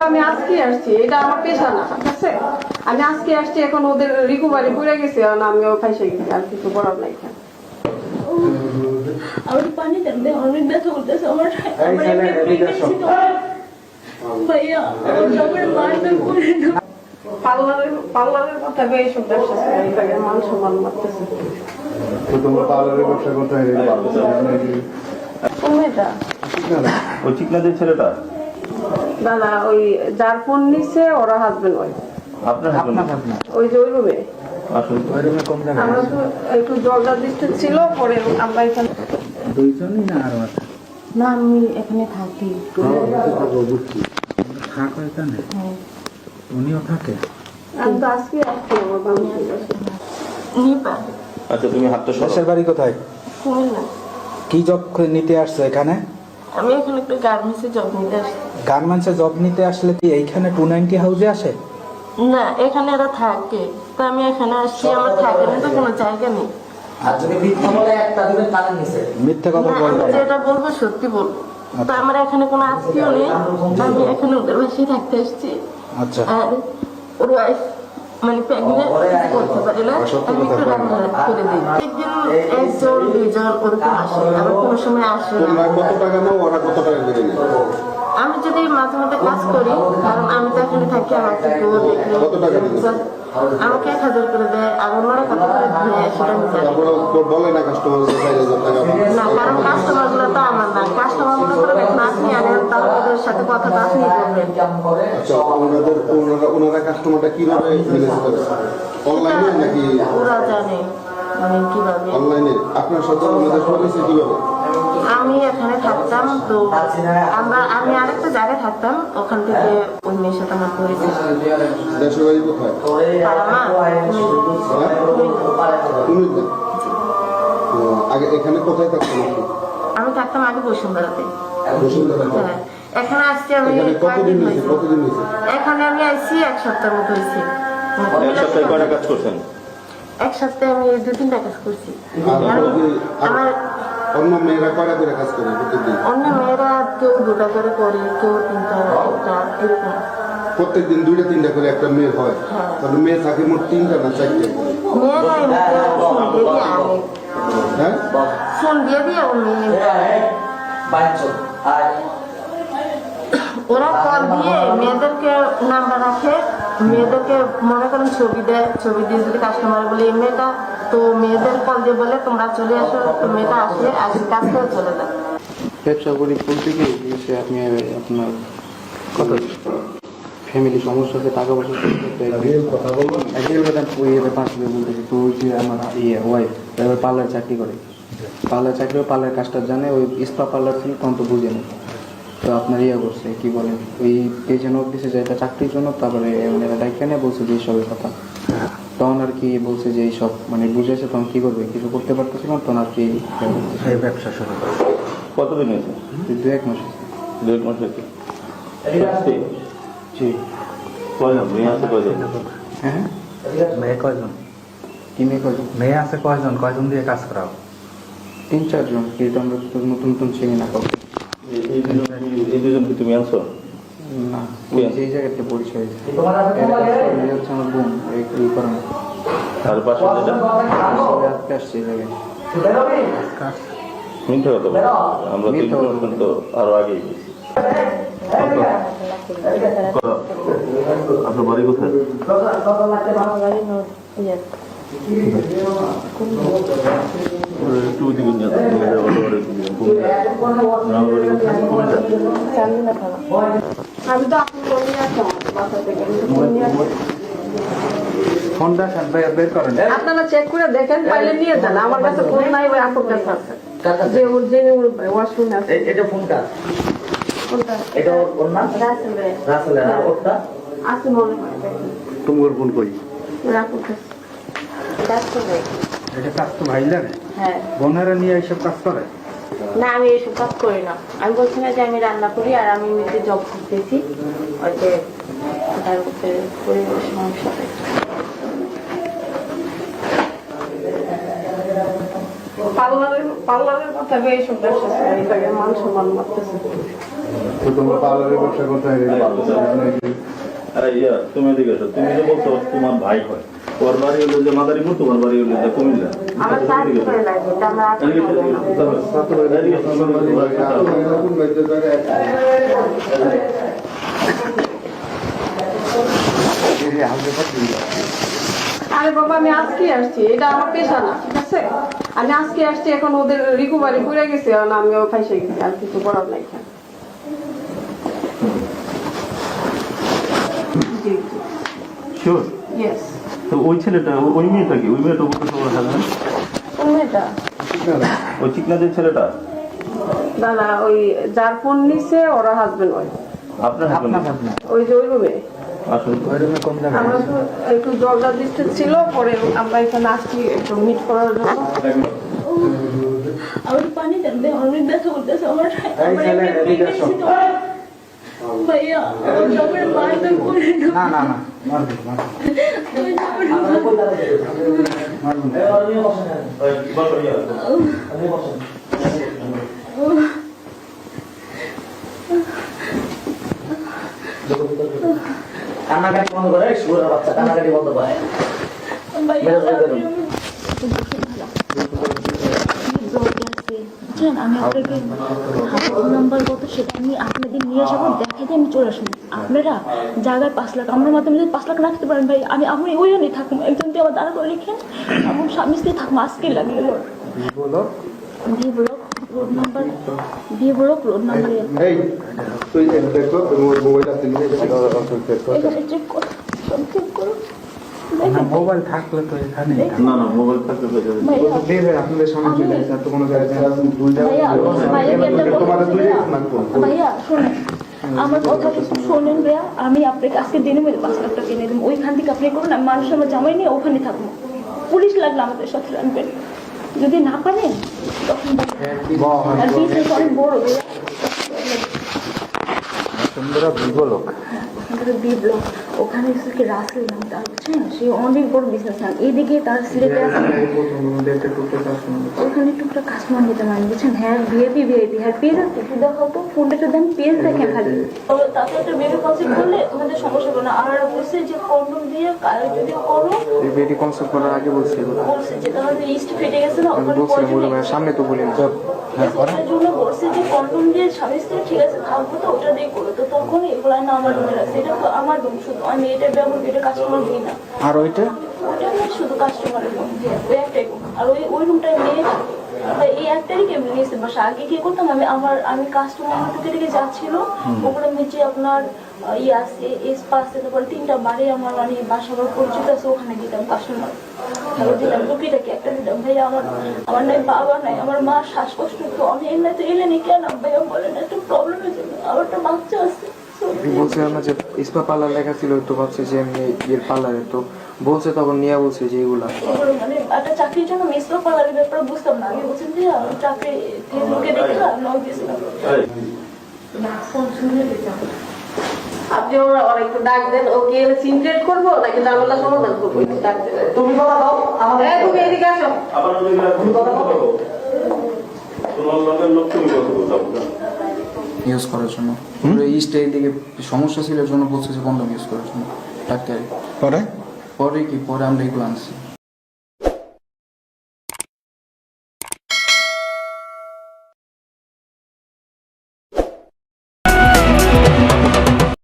আমি আজকে আসছি এটা আমার পেশা না ঠিক আছে? আমি আজকে আসছি এখন ওদের রিকভারি করে গেছে ফাইসে আর কিছু করার নাই। আমার পানি দেন অনেক ব্যথা করতেছে আমার এই আমার ছেলে, একটা এদিকে আসো। pregnancy তো- ভাইয়া মারধর করে পার্লারের পার্লারের কথা ভেবে এইসব ব্যবসা করে এই জায়গায় মান সম্মান মারতেছে তো পার্লারের ব্যবসা করতে হয় কোন মেয়েটা? ওই চিকনাদের ছেলেটা? দাদা ওই যার ফোন নিছে ওরা হাজবেন্ড ওয়াইফ আপনার হাজবেন্ড ওই যে ওই রুমে আসুন। ওই রুমে কম জায়গা আমরা তো একটু ছিল পরে আমরা এখানে দুইজনই না আরও না আমি এখানে থাকি। বুঝছি এখানে উনিও থাকে। আমি তো আজকে আসছি আমার বান্ধবীর আচ্ছা তুমি হাতটা বাড়ি কোথায়? কুমিল্লা। কি জব নিতে আসছো এখানে? আমি এখন একটু গার্মেন্টসে জব নিতে আসছি। গার্মেন্টসে জব নিতে আসলে কি এইখানে টু নাইনটি হাউসে আসে? না এখানে এরা থাকে। তো আমি এখানে আসছি আমার থাকে না তো কোনো জায়গা নেই। আর যদি মিথ্যা বলে একটা দিবেন কানের নিচে মিথ্যে কথা বলব না। যেটা বলব সত্যি বলব। তো আমার এখানে কোনো আত্মীয় নেই। আমি এখানে ওদের বাসায় থাকতে আসছি। আচ্ছা। আর ওর ওয়াইফ মানে প্রেগনেন্ট করতে পারে না। আমি একটু রান্না করে দিই। একদিন একজন দুইজন ওরকম আসে। আবার কোনো সময় আসে না। কত টাকা নাও ওরা কত টাকা করে নেয় আমি যদি মাঝে মধ্যে কাজ করি কারণ আমি তো এখানে থাকি দিবে? আমাকে এক হাজার করে দেয় আর অন্যরা কত করে দেয় সেটা আমি জানি। বলে না কাস্টমার। না কারণ কাস্টমারগুলো তো আমার না। কাস্টমার এখন আপনি আনেন ওদের সাথে কথাটা আপনি বলবেন আচ্ছা ওনাদের ওনারা ওনারা কাস্টমারটা কীভাবে ম্যানেজ করে? অনলাইনে নাকি ওরা জানে মানে কীভাবে? অনলাইনে আপনার সাথে ওনাদের কীভাবে? আমি এখানে থাকতাম তো আমরা আমি আরেকটা জায়গায় থাকতাম ওখান থেকে ওই মেয়ের সাথে আমার আগে এখানে কোথায় থাকতেন আমি থাকতাম আগে বসুন্ধরাতে। হ্যাঁ এখানে আসছি আমি এখানে কতদিন কয়েকদিন হয়েছে? হয়েছে। কতদিন এখানে আমি আইছি এক সপ্তাহ মতো হয়েছে। এক সপ্তাহে কয়টা কাজ করছেন? এক সপ্তাহে আমি দু তিনটা কাজ করছি। আমার অন্য মেয়েরা কয়টা করে কাজ করে প্রত্যেকদিন? অন্য মেয়েরা কেউ দুটা করে করে কেউ তিনটা একটা এরকম। প্রত্যেকদিন দুইটা তিনটা করে একটা মেয়ে হয়। হ্যাঁ। তাহলে মেয়ে থাকে মোট তিনটা না চারটে? হ্যাঁ ফোন দিয়ে দিয়ে ওরা কল দিয়ে মেয়েদেরকে নাম্বার রাখে। মেয়েদেরকে মনে করেন ছবি দেয় ছবি দিয়ে যদি কাস্টমার বলে এই মেয়েটা তো মেয়েদের কল দিয়ে বলে তোমরা চলে আসো তো মেয়েটা আসলে আজ কাজ করে চলে যায়। ব্যবসা করি বলতে কি আপনি আপনার কত ফ্যামিলি সমস্যা আছে টাকা পয়সা কথা কথা ইয়েতে পাঁচ তো ওই যে আমার ইয়ে ওয়াইফ এবার পার্লার চাকরি করে। পার্লার চাকরি পার্লার কাজটা জানে ওই স্পা পার্লার ছিল তখন তো বুঝে না তো আপনার ইয়ে করছে কি বলে ওই পেজে নোট দিছে যে এটা চাকরির জন্য তারপরে মানে ডাইকে নিয়ে বলছে যে এইসবের কথা। তখন আর কি বলছে যে এইসব মানে বুঝেছে তখন কি করবে কিছু করতে পারতেছে না তখন আর কি ব্যবসা শুরু করে। কতদিন হয়েছে? দু এক মাস হয়েছে। দেড় মাস হয়েছে। জি। কয়জন? মেয়ে আছে কয়জন? হ্যাঁ মেয়ে কয়জন? কি মেয়ে কয়জন? মেয়ে আছে কয়জন? কয়জন দিয়ে কাজ করাও? তিন চারজন কিন্তু আমরা নতুন নতুন চিনি না কাউকে। এই- এই দুজন কি- এই দুজন কি তুমি আনছো? না? যেই জায়গাতে পরিচয়? হচ্ছে- আমার বোন এই কারণে আর পাশে যেটা? আজকে আসছে এই জায়গায়। মিথ্যা কথা আমরা তো আরও আগে আপনার বাড়ি কোথায়? বাড়ি একটু। আমি তো নিয়ে আমি। ফোনটা বের- করেন আপনারা চেক করে দেখেন পাইলে নিয়ে যান। আমার কাছে ফোন নাই ওই আপুর কাছে আছে। যে ওর ওয়াশরুমে আছে। এটা ফোনটা এটা ওর- রাসেলে আর ওরটা? আছে মনে হয়। তোমার ফোন কই? রাসেলে এটা কাজ তো ভাই জানে হ্যাঁ। বোনেরা নিয়ে এইসব কাজ করে? না আমি এইসব কাজ করি না। আমি বলছি না যে আমি রান্না করি আর আমি নিজে জব করতেছি। ওই যে তার পরিবেশ সমস্যা পার্লারের পার্লারের কথা ভেবে ব্যবসা ছিল এই মান সম্মান মারতেছে। তো তোমার পার্লারের ব্যবসা করতে হয় তুমি এদিকে তুমি যে বলছো তোমার ভাই হয়। ওর বাড়ি হলো যে মাদারীপুর তোমার বাড়ি হলো যে কুমিল্লা। আরে বাবা আমি আজকে আসছি এটা আমার পেশা না ঠিক আছে? আমি আজকে আসছি এখন ওদের রিকভারি করে গেছে আর আমিও ফাইসে গেছি আর কিছু করার নাই। শিওর ইয়েস তো ওই ছেলেটা ওই মেয়েটা কি? ওই মেয়েটা বলতে তোমার না ওই চিকনা যে ছেলেটা? দাদা ওই যার ফোন নিছে ওরা হাজবেন্ড ওই আপনার হাজবেন্ড ওই যে ওই রুমে আমরা তো একটু জর্দা ডিস্ট্রিক্ট ছিল পরে আমরা এখানে আসছি একটু মিট করার জন্য। আমার পানি দেন অনেক ব্যথা করতেছে আমার। ভাইয়া আমার জবের করে না না না। কান্নাকাটি বন্ধ করে শুয়োরের বাচ্চা কান্নাকাটি বন্ধ করে। বুঝলেন আমি আপনাকে হাতের নাম্বার কত সেটা আমি আপনাদের নিয়ে যাব দেখে দিয়ে আমি চলে আসব। আপনারা জায়গায় পাঁচ লাখ আমার মাধ্যমে যদি পাঁচ লাখ রাখতে পারেন ভাই আমি আমি ওই জন্যই থাকুন একজন দিয়ে আমার দাঁড়া করে রেখেন আমার স্বামী স্ত্রী থাকুন আজকে V block road number V block road number. এই তুই দেখো মোবাইলটা সব চেক করো না মোবাইল থাকলে তো এখানেই থাকে। না না মোবাইল ভাইয়া দেবে আপনাদের সামনে চলে আসে তো কোনো জায়গায় তোমাদের দুই ভাইয়া, আমার কথা একটু শোনেন ভাইয়া আমি আপনাকে আজকে দিনের মধ্যে পাঁচ লাখ টাকা কিনে দেবো। ওইখান থেকে আপনি করুন আমি মানুষ আমার জামাই নিয়ে ওখানে থাকব। পুলিশ লাগলে আমাদের সাথে রাখবেন যদি না পারেন তখন বিজনেস অনেক বড় ভাইয়া। সুন্দর লোক আমাদের বি ব্লক ওখানে কি রাসেল নাম তার বুঝছেন সে অনেক বড় বিজনেস ম্যান এইদিকে তার সিলেটে ওখানে টুকটা কাস্টমার নিতে পারেন বুঝছেন? হ্যাঁ ভিআইপি ভিআইপি হ্যাঁ পেজ আছে একটু দেখাও ফোনটা একটু দেন পেজ দেখেন খালি। তারপরে একটা বেবি কনসেপ্ট করলে সমস্যা হবে না। আর বলছে যে কন্ডম দিয়ে কারে যদি করো এই বেটি কনসার্ট করার আগে বলছি বলছে যে তাহলে ইস্ট ফেটে গেছে না ওখানে বলে সামনে তো বলিনি। এটার জন্য বলছে যে কন্ডম দিয়ে স্বামী স্ত্রী ঠিক আছে থাকব তো ওটা দিয়ে করো। তো তখন এগুলো না আমার রুমে রাখছে। এটা তো আমার রুম শুধু ব্যবহার দিই না। আর ওইটা? ওটা শুধু কাস্টমারের রুম ওই একটাই আর ওই ওই রুমটা নিয়ে এই একটাই কেমনি নিয়েছে বাসা আগে কি করতাম আমি আমার আমি কাস্টমার থেকে থেকে যাচ্ছিল। ওগুলো নিচে আপনার ইয়ে আছে এসপা আছে তারপরে তিনটা বাড়ি আমার মানে বাসা আমার পরিচিত আছে ওখানে দিতাম কাস্টমার তারপর দিতাম টুকিটাকি একটা দিতাম ভাইয়া আমার আমার নাই বাবা নাই আমার মা শ্বাসকষ্ট তো আমি এমনি তো এলেনি কেন ভাইয়া বলেন একটু প্রবলেমের জন্য আমার একটা বাচ্চা আছে। বলছিলাম না যে ইস্পা পার্লার লেখা ছিল তো ভাবছি যে এমনি ইয়ের পার্লারে তো বলছে তখন নিয়ে বলছে যে এগুলা। মানে একটা চাকরির জন্য মিশ্র পালারের ব্যাপারে বুঝতাম না। আমি বলছেন যে চাকরি ফেসবুকে দেখে নক দিয়েছিলাম আপনি ওরা একটু ডাক দেন ওকে সিনক্রেট করব নাকি ঝামেলা সমাধান করব ডাক দেন। তুমি কথা দাও আমাদের তুমি এদিকে আসো। আবার তুমি কথা বলো তোমার লগের লোক তুমি কথা বলছো ইউজ করার জন্য। ইস্টে দিকে সমস্যা ছিল জন্য বলছে যে কন্ডম ইউজ করার জন্য। ডাক্তারে। পরে? পরে কি? পরে আমরা এগুলো আনছি।